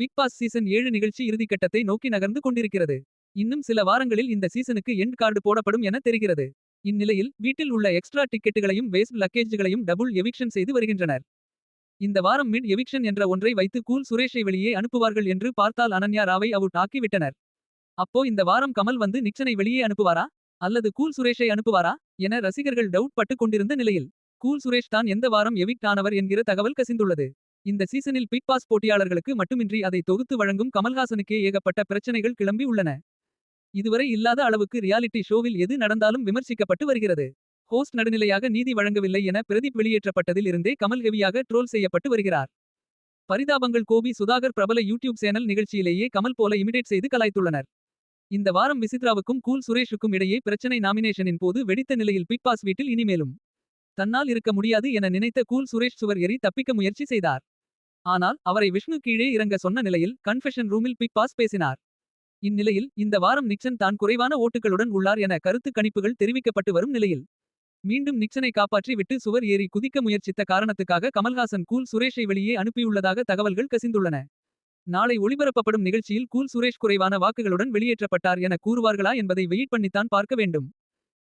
Big Boss season ஏழு நிகழ்ச்சி இறுதிக்கட்டத்தை நோக்கி நகர்ந்து கொண்டிருக்கிறது. இன்னும் சில வாரங்களில் இந்த சீசனுக்கு எண்ட் கார்டு போடப்படும் என தெரிகிறது. இந்நிலையில் வீட்டில் உள்ள எக்ஸ்ட்ரா டிக்கெட்டுகளையும் வேஸ்ட் லக்கேஜ்களையும் டபுள் எவிக்ஷன் செய்து வருகின்றனர். இந்த வாரம் மிட் எவிக்ஷன் என்ற ஒன்றை வைத்து கூல் சுரேஷை வெளியே அனுப்புவார்கள் என்று பார்த்தால் அனன்யா ராவை அவுட் ஆக்கி விட்டனர். அப்போ இந்த வாரம் கமல் வந்து நிக்சனை வெளியே அனுப்புவாரா? அல்லது கூல் சுரேஷை அனுப்புவாரா? என ரசிகர்கள் டவுட் பட்டு கொண்டிருந்த நிலையில். கூல் சுரேஷ் தான் எந்த வாரம் எவிக்ட் ஆனவர் என்கிற தகவல் கசிந்துள்ளது. இந்த சீசனில் பிக் பாஸ் போட்டியாளர்களுக்கு மட்டுமின்றி அதை தொகுத்து வழங்கும் கமல்ஹாசனுக்கே ஏகப்பட்ட பிரச்சனைகள் கிளம்பி உள்ளன. இதுவரை இல்லாத அளவுக்கு ரியாலிட்டி ஷோவில் எது நடந்தாலும் விமர்சிக்கப்பட்டு வருகிறது. ஹோஸ்ட் நடுநிலையாக நீதி வழங்கவில்லை என பிரதீப் வெளியேற்றப்பட்டதில் இருந்தே கமல் ஹெவியாக ட்ரோல் செய்யப்பட்டு வருகிறார். பரிதாபங்கள் கோபி சுதாகர் பிரபல யூடியூப் சேனல் நிகழ்ச்சியிலேயே கமல் போல இமிடேட் செய்து கலாய்த்துள்ளனர். இந்த வாரம் விசித்ராவுக்கும் கூல் சுரேஷுக்கும் இடையே பிரச்சனை நாமினேஷனின் போது வெடித்த நிலையில் பிக் பாஸ் வீட்டில் இனிமேலும். தன்னால் இருக்க முடியாது என நினைத்த கூல் சுரேஷ் சுவர் எறி தப்பிக்க முயற்சி செய்தார். ஆனால் அவரை விஷ்ணு கீழே இறங்க சொன்ன நிலையில் கன்ஃபெஷன் ரூமில் பிக் பாஸ் பேசினார். இந்நிலையில் இந்த வாரம் நிக்சன் தான் குறைவான ஓட்டுகளுடன் உள்ளார் என கருத்து கணிப்புகள் தெரிவிக்கப்பட்டு வரும் நிலையில். மீண்டும் நிக்சனை காப்பாற்றி விட்டு சுவர் ஏறி குதிக்க முயற்சித்த காரணத்துக்காக கமல்ஹாசன் கூல் சுரேஷை வெளியே அனுப்பியுள்ளதாக தகவல்கள் கசிந்துள்ளன. நாளை ஒளிபரப்பப்படும் நிகழ்ச்சியில் கூல் சுரேஷ் குறைவான வாக்குகளுடன் வெளியேற்றப்பட்டார் என கூறுவார்களா என்பதை வெயிட் பண்ணித்தான் பார்க்க வேண்டும்.